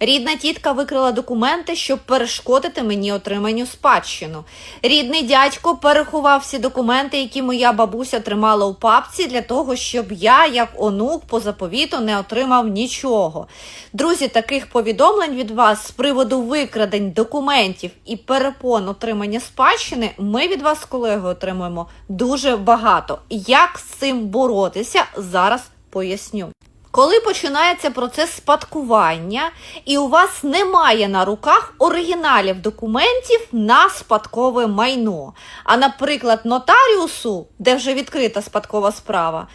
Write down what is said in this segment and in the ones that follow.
Рідна тітка викрила документи, щоб перешкодити мені отриманню спадщину. Рідний дядько переховав всі документи, які моя бабуся тримала у папці, для того, щоб я, як онук, по заповіту не отримав нічого. Друзі, таких повідомлень від вас з приводу викрадень документів і перепон отримання спадщини ми від вас з колегою отримуємо дуже багато. Як з цим боротися, зараз поясню. Коли починається процес спадкування, і у вас немає на руках оригіналів документів на спадкове майно, а, наприклад, нотаріусу, де вже відкрита спадкова справа,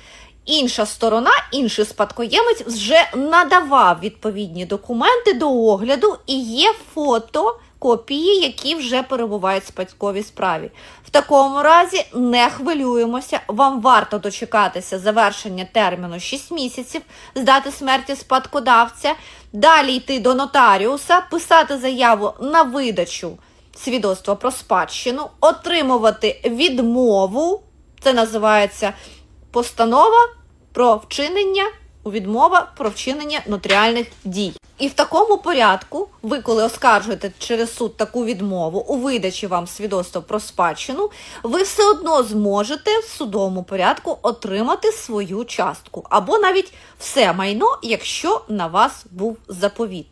інша сторона, інший спадкоємець вже надавав відповідні документи до огляду і є фото. Копії, які вже перебувають в спадковій справі. В такому разі не хвилюємося. Вам варто дочекатися завершення терміну 6 місяців з дати смерті спадкодавця, далі йти до нотаріуса, писати заяву на видачу свідоцтва про спадщину, отримувати відмову. Це називається постанова про вчинення. Відмова про вчинення нотаріальних дій. І в такому порядку, ви, коли оскаржуєте через суд таку відмову у видачі вам свідоцтва про спадщину, ви все одно зможете в судовому порядку отримати свою частку або навіть все майно, якщо на вас був заповіт.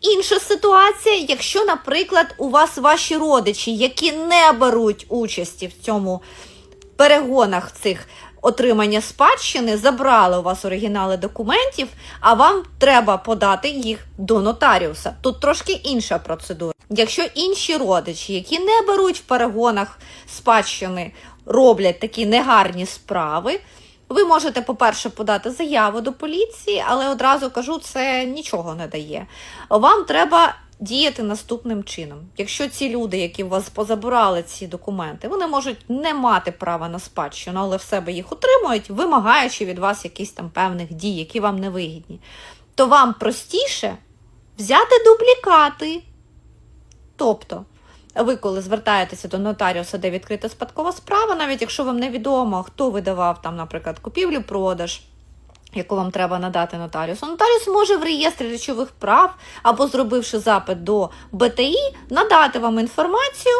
Інша ситуація, якщо, наприклад, у вас ваші родичі, які не беруть участі в цьому перегонах цих отримання спадщини, забрали у вас оригінали документів, а вам треба подати їх до нотаріуса. Тут трошки інша процедура. Якщо інші родичі, які не беруть в перегонах спадщини, роблять такі негарні справи. Ви можете, по-перше, подати заяву до поліції, але одразу кажу, це нічого не дає. Вам треба діяти наступним чином. Якщо ці люди, які у вас позабирали ці документи, вони можуть не мати права на спадщину, але в себе їх отримують, вимагаючи від вас якісь там певних дій, які вам не вигідні, то вам простіше взяти дублікати. Тобто, ви, коли звертаєтеся до нотаріуса, де відкрита спадкова справа, навіть якщо вам невідомо, хто видавав там, наприклад, купівлю-продаж, яку вам треба надати нотаріусу, нотаріус може в реєстрі речових прав або зробивши запит до БТІ, надати вам інформацію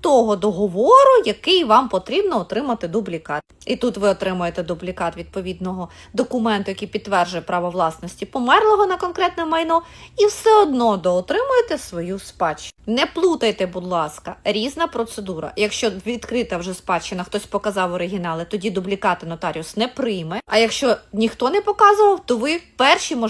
того договору, який вам потрібно отримати дублікат. І тут ви отримуєте дублікат відповідного документу, який підтверджує право власності померлого на конкретне майно, і все одно доотримуєте свою спадщину. Не плутайте, будь ласка, різна процедура. Якщо відкрита вже спадщина, хтось показав оригінали, тоді дублікати нотаріус не прийме. А якщо ніхто не показував, то ви перші